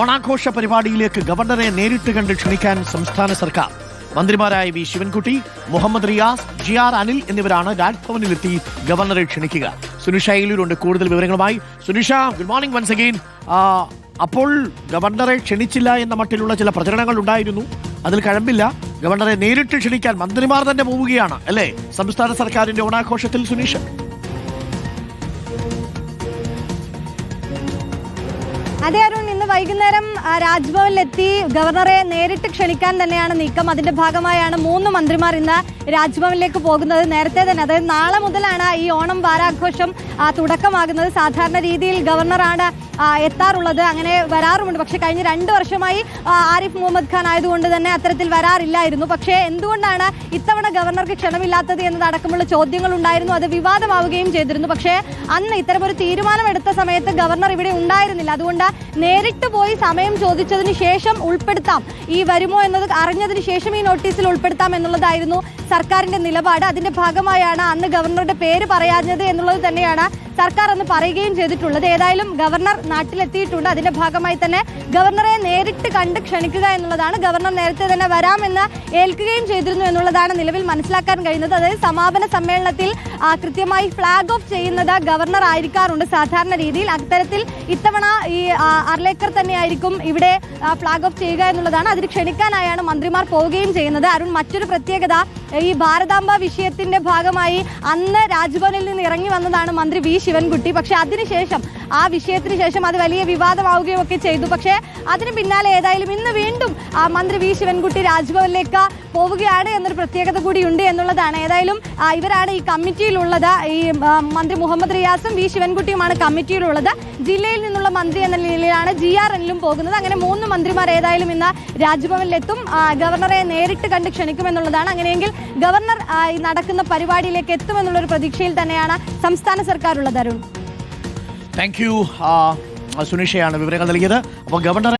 ഓണാഘോഷ പരിപാടിയിലേക്ക് ഗവർണറെ നേരിട്ട് കണ്ട് ക്ഷണിക്കാൻ സംസ്ഥാന സർക്കാർ. മന്ത്രിമാരായ V Sivankutty Muhammad Riyas G R Anil എന്നിവരാണ് രാജ്ഭവനിലെത്തി ഗവർണറെ ക്ഷണിക്കുക. സുനിഷ അയിലൂരുണ്ട് കൂടുതൽ വിവരങ്ങളുമായി Sunisha good morning once again അപ്പോൾ ഗവർണറെ ക്ഷണിച്ചില്ല എന്ന മട്ടിലുള്ള ചില പ്രചരണങ്ങൾ ഉണ്ടായിരുന്നു. അതിൽ കഴമ്പില്ല. ഗവർണറെ നേരിട്ട് ക്ഷണിക്കാൻ മന്ത്രിമാർ തന്നെ പോവുകയാണ് അല്ലേ? സംസ്ഥാന സർക്കാരിന്റെ ഓണാഘോഷത്തിൽ സുനീഷ്. അതെ അരുൺ വൈകുന്നേരം രാജ്ഭവനിലെത്തി. ഗവർണറെ നേരിട്ട് ക്ഷണിക്കാൻ തന്നെയാണ് നീക്കം. അതിന്റെ ഭാഗമായാണ് മൂന്ന് മന്ത്രിമാർ ഇന്ന് രാജ്ഭവനിലേക്ക് പോകുന്നത്. നേരത്തെ തന്നെ അതായത് നാളെ മുതലാണ് ഈ ഓണം വാരാഘോഷം തുടക്കമാകുന്നത്. സാധാരണ രീതിയിൽ ഗവർണറാണ് എത്താറുള്ളത്. അങ്ങനെ വരാറുമുണ്ട്. പക്ഷേ കഴിഞ്ഞ രണ്ട് വർഷമായി ആരിഫ് മുഹമ്മദ് ഖാൻ ആയതുകൊണ്ട് തന്നെ അത്തരത്തിൽ വരാറില്ലായിരുന്നു. പക്ഷേ എന്തുകൊണ്ടാണ് ഇത്തവണ ഗവർണർക്ക് ക്ഷണമില്ലാത്തത് എന്നതടക്കമുള്ള ചോദ്യങ്ങൾ ഉണ്ടായിരുന്നു അത് വിവാദമാവുകയും ചെയ്തിരുന്നു. പക്ഷേ അന്ന് ഇത്തരമൊരു തീരുമാനമെടുത്ത സമയത്ത് ഗവർണർ ഇവിടെ ഉണ്ടായിരുന്നില്ല. അതുകൊണ്ട് നേരിട്ട് പോയി സമയം ചോദിച്ചതിന് ശേഷം ഉൾപ്പെടുത്താം. ഈ വരുമോ എന്നത് അറിഞ്ഞതിന് ശേഷം ഈ നോട്ടീസിൽ ഉൾപ്പെടുത്താം എന്നുള്ളതായിരുന്നു സർക്കാരിന്റെ നിലപാട്. അതിന്റെ ഭാഗമായാണ് അന്ന് ഗവർണറുടെ പേര് പറയാഞ്ഞത് എന്നുള്ളത് തന്നെയാണ് സർക്കാർ അന്ന് പറയുകയും ചെയ്തിട്ടുള്ളത്. ഏതായാലും ഗവർണർ നാട്ടിലെത്തിയിട്ടുണ്ട്. അതിന്റെ ഭാഗമായി തന്നെ ഗവർണറെ നേരിട്ട് കണ്ട് ക്ഷണിക്കുക എന്നുള്ളതാണ്. ഗവർണർ നേരത്തെ തന്നെ വരാമെന്ന് ഏൽക്കുകയും ചെയ്തിരുന്നു എന്നുള്ളതാണ് നിലവിൽ മനസ്സിലാക്കാൻ കഴിയുന്നത്. അതായത് സമാപന സമ്മേളനത്തിൽ കൃത്യമായി ഫ്ളാഗ് ഓഫ് ചെയ്യുന്നത് ഗവർണർ ആയിരിക്കാറുണ്ട് സാധാരണ രീതിയിൽ. അത്തരത്തിൽ ഇത്തവണ ഈ അർലേക്കർ തന്നെയായിരിക്കും ഇവിടെ ഫ്ളാഗ് ഓഫ് ചെയ്യുക എന്നുള്ളതാണ്. അതിന് ക്ഷണിക്കാനായാണ് മന്ത്രിമാർ പോവുകയും ചെയ്യുന്നത്. അരുൺ മറ്റൊരു പ്രത്യേകത ഈ ഭാരതാംബ വിഷയത്തിന്റെ ഭാഗമായി അന്ന് രാജ്ഭവനിൽ നിന്ന് ഇറങ്ങി വന്നതാണ് മന്ത്രി വി. ശിവൻകുട്ടി. പക്ഷെ അതിനുശേഷം ആ വിഷയത്തിന് ശേഷം അത് വലിയ വിവാദമാവുകയും ഒക്കെ ചെയ്തു. പക്ഷേ അതിന് പിന്നാലെ ഏതായാലും ഇന്ന് വീണ്ടും മന്ത്രി വി ശിവൻകുട്ടി രാജ്ഭവനിലേക്ക് പോവുകയാണ് എന്നൊരു പ്രത്യേകത കൂടിയുണ്ട് എന്നുള്ളതാണ്. ഏതായാലും ഇവരാണ് ഈ കമ്മിറ്റിയിലുള്ളത്. ഈ മന്ത്രി മുഹമ്മദ് റിയാസും വി ശിവൻകുട്ടിയുമാണ് കമ്മിറ്റിയിലുള്ളത്. ജില്ലയിൽ നിന്നുള്ള മന്ത്രി എന്ന നിലയിലാണ് ജി ആർ എല്ലിലും പോകുന്നത്. അങ്ങനെ മൂന്ന് മന്ത്രിമാർ ഏതായാലും ഇന്ന് രാജ്ഭവനിലെത്തും. ഗവർണറെ നേരിട്ട് കണ്ട് ക്ഷണിക്കുമെന്നുള്ളതാണ്. അങ്ങനെയെങ്കിൽ ഗവർണർ നടക്കുന്ന പരിപാടിയിലേക്ക് എത്തുമെന്നുള്ളൊരു പ്രതീക്ഷയിൽ തന്നെയാണ് സംസ്ഥാന സർക്കാർ ഉള്ളത് അരുൺ താങ്ക് യു സുനിഷയാണ് വിവരങ്ങൾ നൽകിയത്. അപ്പോൾ ഗവർണറെ